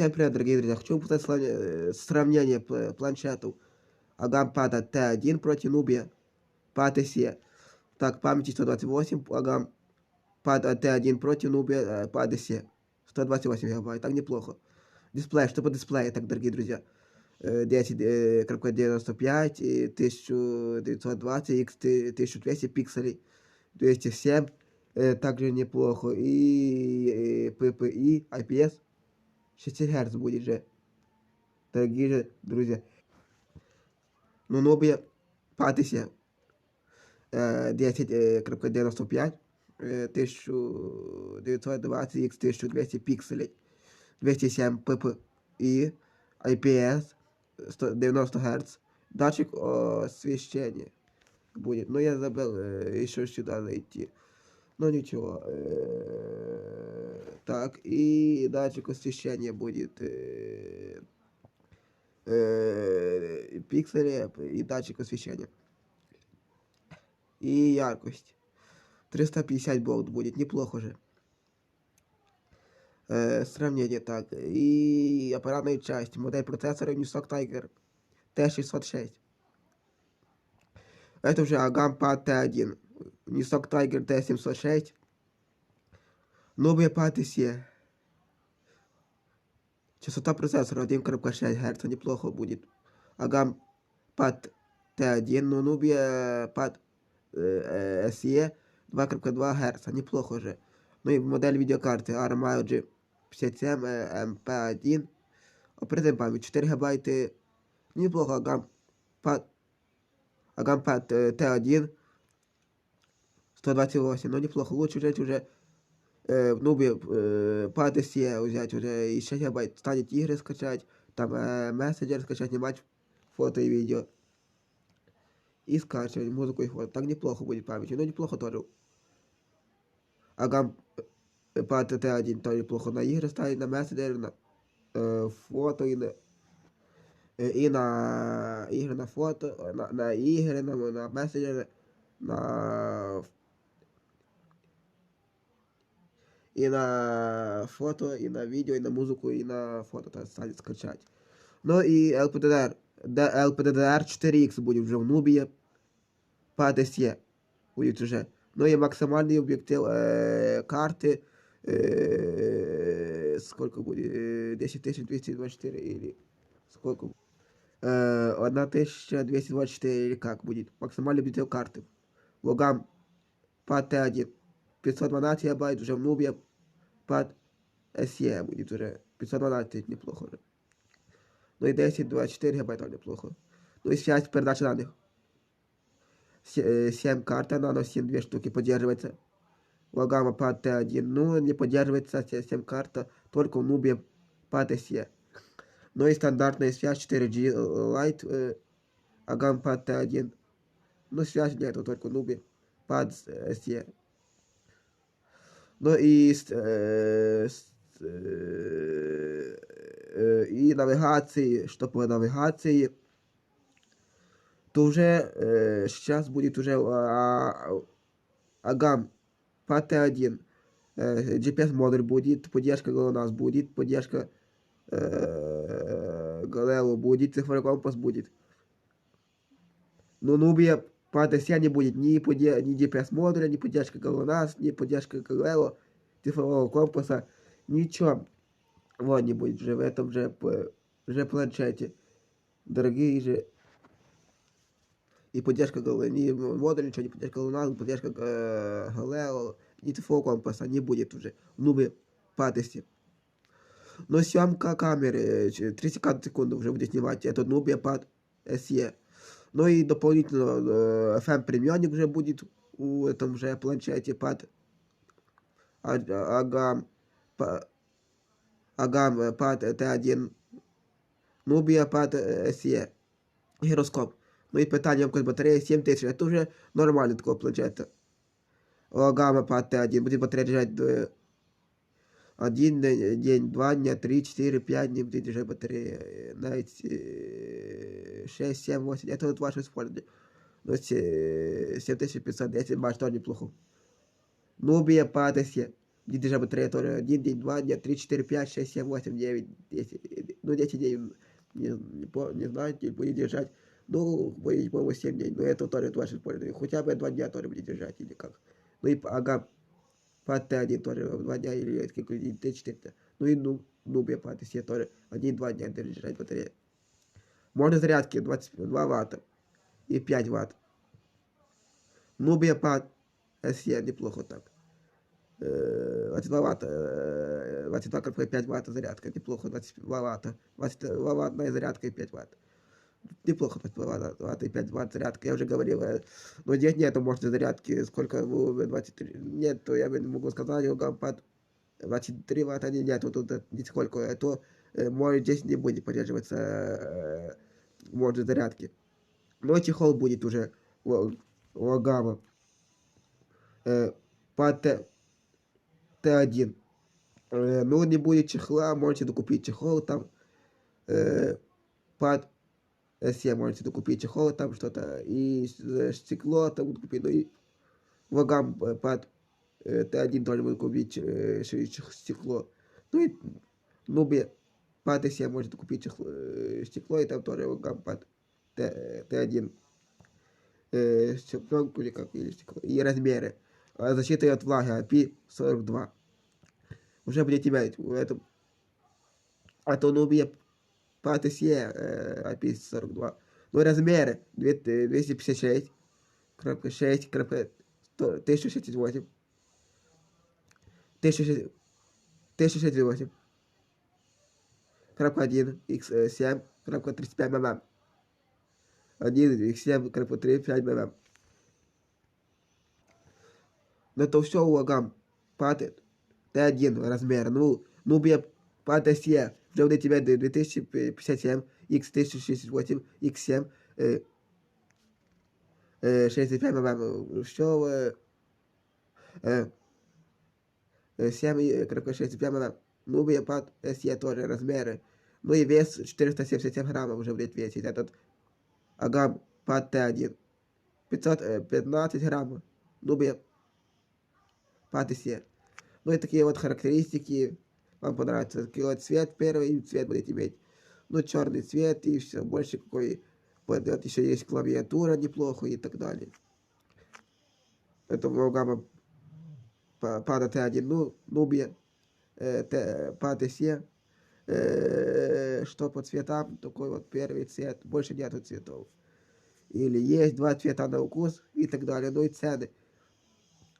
Всем привет, дорогие друзья! Хочу показать слав- сравнение пл- планшетов Агампада Т1 против Nubia SE. Так, памяти 128, Агампад Т1 против Nubia SE. 128 гигабайт, так неплохо. Дисплей, что по дисплею, так, дорогие друзья. Э, 10.95 и 1920 x 1200 пикселей. 207, э, также неплохо. И э, PPI, IPS 6 Гц будет же. Дорогие же друзья. Ну, Nubia Патися 10.95 1920 x 1200 пикселей. 207 pp и IPS 90 Гц. Датчик освещения будет. Но я забыл э, еще сюда зайти. Ну ничего. Э, Так, и датчик освещения будет. э, э, Пиксели и датчик освещения. И яркость. 350 болт будет. Неплохо же. Э, Сравнение так. И аппаратная часть. Модель процессора Newsock Tiger T606. Это уже Agam-Pad T1. Newsock Tiger T706. Nubia Pad SE. Частота процессора 1,6 Гц. Неплохо будет. Agam-Pad T1. Но Nubia Pad э, SE 2,2 Гц. Неплохо же. Ну и модель видеокарты ARM G 57 MP1. Оперативна пам'ять 4 ГБ. Неплохо Agam-Pad Агампад э, Т1 128, но неплохо. Лучше взять уже э, в нубе э, Pad SE взять уже и 6 гигабайт. Станет игры скачать, там э, мессенджер скачать, снимать фото и видео. И скачивать музыку и фото. Так неплохо будет память. Но неплохо тоже. Агам Pad Т1 тоже неплохо на игры ставить, на мессенджер, на э, фото и на Е, і на ігри на фото, на, на ігри, на, на месенджери, на і на фото, і на відео, і на музику, і на фото та стали скачати. Ну і LPDDR, Д- LPDDR 4X буде вже в Nubia, PAD-SE буде вже. Ну і максимальний об'єктив е, карти, е, сколько буде, Е, 10224 или сколько? Э, 1224 или как будет. Максимальный объектив карты. Логам под Т1. 512 гигабайт уже в Nubia под SE будет уже. 512 неплохо уже. Ну и 10, 24 гигабайта неплохо. Ну и связь передачи данных. 7 карта нано 7 две штуки поддерживается. Логама под Т1. Ну, не поддерживается 7 карта только в Nubia под SE. Ну и стандартная связь 4G Lite, Agam Pad T1. Ну, связь нету, только Nubi Pad SE. Ну и, с- э, с- э, э, и навигации, что по навигации, то уже э, сейчас будет уже а, Agam Pad T1. Э, GPS модуль будет, поддержка GLONASS будет, поддержка э, Галео будет, цифровой компас будет. Но Нубия Падеся не будет ни, поде- ни GPS модуля, ни поддержка GLONASS, ни поддержка Галео, цифрового компаса, ничего. Вот не будет уже в этом же, же планшете. Дорогие же. И поддержка ни модуля, ничего, ни поддержка ни поддержка э, Галео, ни цифрового компаса не будет уже. В Нубе Падесе. Но съемка камеры э, 30 секунд уже будет снимать. Это Nubia под SE. Ну и дополнительно э, FM премионик уже будет у этом же планшете под Агам Агам э, под Т1 Nubia под э, SE. Гироскоп. Ну и питание емкость батареи 7000. Это уже нормально такого планшета. Агама под Т1 будет батарея держать до один день, день, два дня, три, четыре, пять дней будет держать батарея. Э, э, 6, 7, 8. Это вот ваше использование. Ну, се- 7510 баш тоже неплохо. Nubia Падесе. Где держа батарея тоже 1 день, 2 дня, 3, 4, 5, 6, 7, 8, 9, 10. Ну, 10 дней, не, не, не знаю, будет держать. Ну, будет, по-моему, 7 дней. Но это тоже тоже использую. Хотя бы 2 дня тоже будет держать или как. Ну и, ага, под Т1 тоже 2 дня или сколько, 3, 4. Ну и ну, Нубия под все тоже 1-2 дня держать батарея. Можно зарядки 22 ватта и 5 ватт. Нубия под SE неплохо так. Э, 22 ватта, э, 22 кп 5 ватт зарядка, неплохо, 22 ватта, 22 ваттная зарядка и 5 ватт. Неплохо 22 ватта и 5 ватт зарядка, я уже говорил. э, Но здесь нету можно зарядки, сколько, ну, 23, нет, я не могу сказать, у гампад 23 ватта не нету, тут нисколько, а то э, может здесь не будет поддерживаться э, может зарядки. Но чехол будет уже у, у Агама. Э, под Т, Т1. Э, ну, не будет чехла, можете докупить чехол там. Под S7 можете докупить чехол там что-то. И э, стекло там будут купить. Ну и вагам э, под э, Т1 тоже будет купить э, стекло. Ну и ну, бе- под S7 можете купить э, стекло, и там тоже вагам под Т, Т1. Э, пленку или как, или стекло. И размеры. А Защита от влаги IP42. Уже будете в этом. А то ну SE э, IP42. Ну размеры 256. Крапка 6, крапка 1068. 1068. 1068. Крапка 1, x7, крапка 35 мм. 1, x7, крапка 35 мм. Но это все улагам. Пати Т1 размер. Ну, ну бе Вже буде тебе 2057, x1068, x7, е, е, 65 мм. Що е, е, е, 7, крапка 65 мм. Ну, пат SE тоже размеры. Ну и вес 477 граммов уже будет весить этот Агам пад Т1. 515 граммов. Ну, пад SE. Ну и такие вот характеристики. Вам понравится такой вот цвет первый, цвет будете иметь. Ну, черный цвет и все. Больше какой пойдет. Еще есть клавиатура неплохо и так далее. Это гамма пада Т1. Ну, Нубия. Э, Т- пад SE. Э, Что по цветам? Такой вот первый цвет. Больше нету цветов. Или есть два цвета на вкус и так далее. Ну и цены.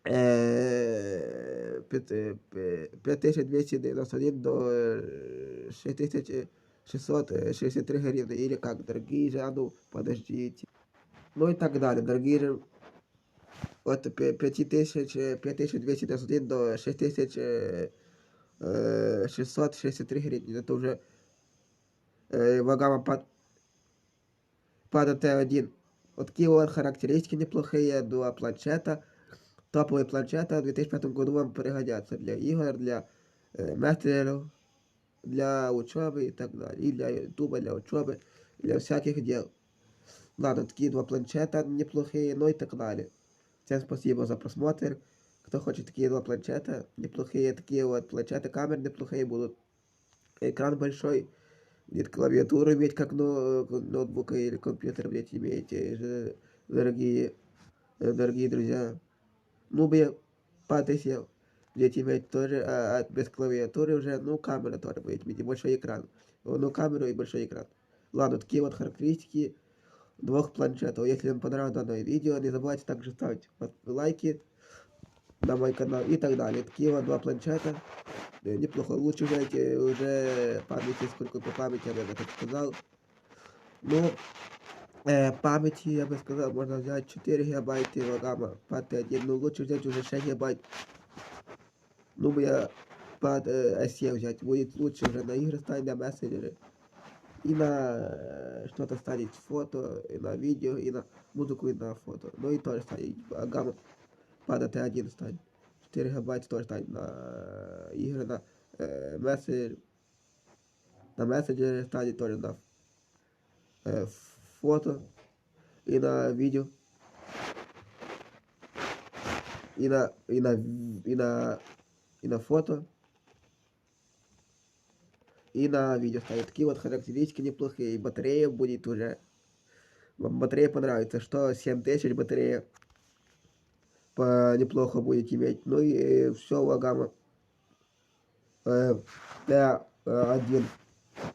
Э, пят- э, п- 5291 до э, 6663 гривны. Или как, дорогие же, а ну, подождите. Ну и так далее. Дорогие же, от пя- 5000, э, 5291 до 6663 гривны. Это уже э, вагама под, под Т1. Вот такие вот характеристики неплохие до планшета. Топовые планшета в 2005 году вам пригодятся для игр, для э, мессенджеров, для учебы и так далее. И для ютуба, для учебы, для всяких дел. Ладно, такие два планшета неплохие, ну и так далее. Всем спасибо за просмотр. Кто хочет такие два планшета, неплохие такие вот планшеты, камеры неплохие будут. Экран большой, будет клавиатуру иметь, как но- ноутбука или компьютер будете иметь, э, же, дорогие, э, дорогие друзья. Ну, бы потесел. Будете иметь тоже, а, а без клавиатуры уже, ну, камера тоже будет иметь, и большой экран. Ну, камеру и большой экран. Ладно, такие вот характеристики двух планшетов. Если вам понравилось данное видео, не забывайте также ставить лайки на мой канал и так далее. Такие вот два планшета. Неплохо. Лучше э, уже памяти, сколько по памяти я бы это сказал. Ну, э, памяти, я бы сказал, можно взять 4 гигабайта гамма под 1. Ну, лучше взять уже 6 гигабайт. Ну, бы я под э, SE взять. Будет лучше уже на игры ставить, на мессенджеры. И на э, что-то ставить фото, и на видео, и на музыку, и на фото. Ну и тоже ставить а, гамма под Т1 ставить. 4 гигабайта тоже ставить на э, игры, на э, мессенджер. На мессенджеры ставить тоже на э, фото и на видео. И на, и на, и на и на фото, и на видео ставить. Такие вот характеристики неплохие. И батарея будет уже. Вам батарея понравится, что 7000 батарея по, неплохо будет иметь. Ну и все лагама. Э, Т1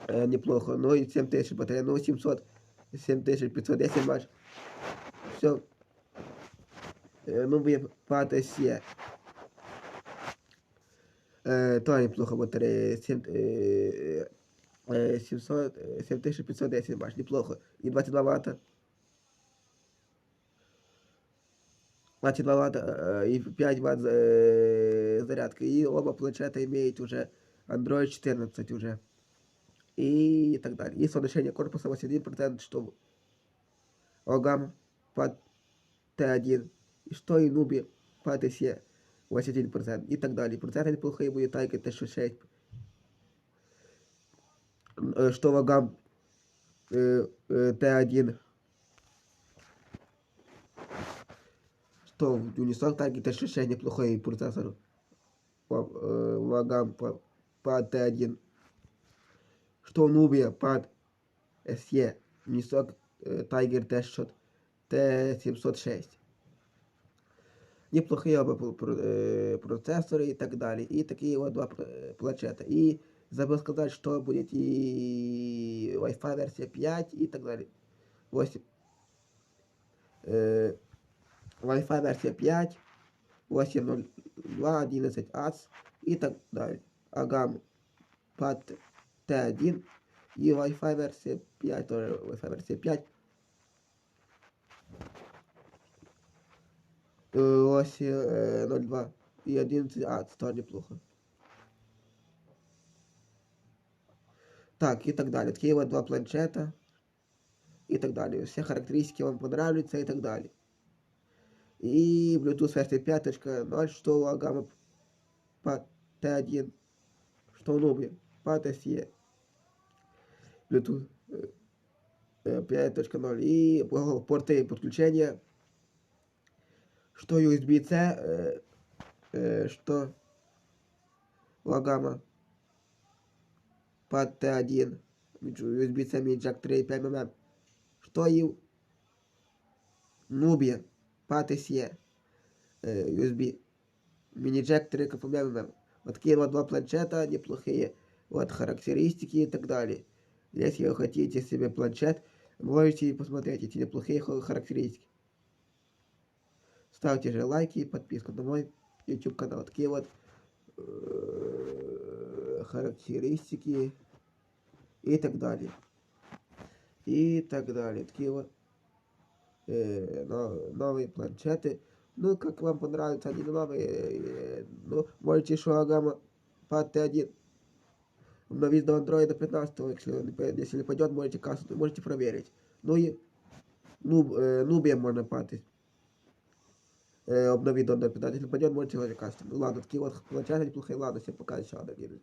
э, неплохо. Ну и 7000 батарея. Ну 700, 7510 матч. Все. Э, ну, будет по ТСЕ. Е, то неплохо батарея. 7, е, е, 700, е, 7510 баш, неплохо. И 22 ватта. 22 ватта е, и 5 ватт е, зарядка. И оба планшета имеют уже Android 14 уже. И так далее. И соотношение корпуса 81%, что Огам под Т1. И что и Нуби по ТСЕ. 81% и так далее. Проценты неплохие будет тайка Т6. Э, что вагам э, э, Т1. Что в Unisok тайки Т6 неплохой процессор. Вагам по, по Т1. Под SE. Unisok Tiger Т6. Т706 неплохие оба э, процессоры и так далее. И такие вот два планшета. И забыл сказать, что будет и Wi-Fi версия 5 и так далее. 8. Э, Wi-Fi версия 5, 8.02, 11 AS и так далее. Агам под T1 и Wi-Fi версия 5, тоже Wi-Fi версия 5. ось 02 и 11, а, это тоже неплохо. Так, и так далее. Такие вот два планшета. И так далее. Все характеристики вам понравятся и так далее. И Bluetooth версия 5.0, что у Агама по T1, что у Nubi TSE. Bluetooth 5.0 и порты подключения что USB-C, э, э, что Лагама под T1, USB-C jack 3,5 мм, что и Nubia под SE, э, USB мини-джек 3,5 мм. Вот такие вот два планшета неплохие, вот характеристики и так далее. Если вы хотите себе планшет, можете посмотреть эти неплохие характеристики. Ставьте же лайки и подписку на мой YouTube канал. Такие вот э, характеристики и так далее. И так далее. Такие вот э, новые планшеты. Ну, как вам понравятся они новые, э, ну, можете шуагама по Т1 обновить до Android 15, если, если не пойдет, можете кассу, можете проверить. Ну и нуб, э, Нубия можно патить. обновить до 15, если пойдет, можете его кастом. Ну ладно, такие вот получается неплохие. Ладно, всем пока, еще, друзья.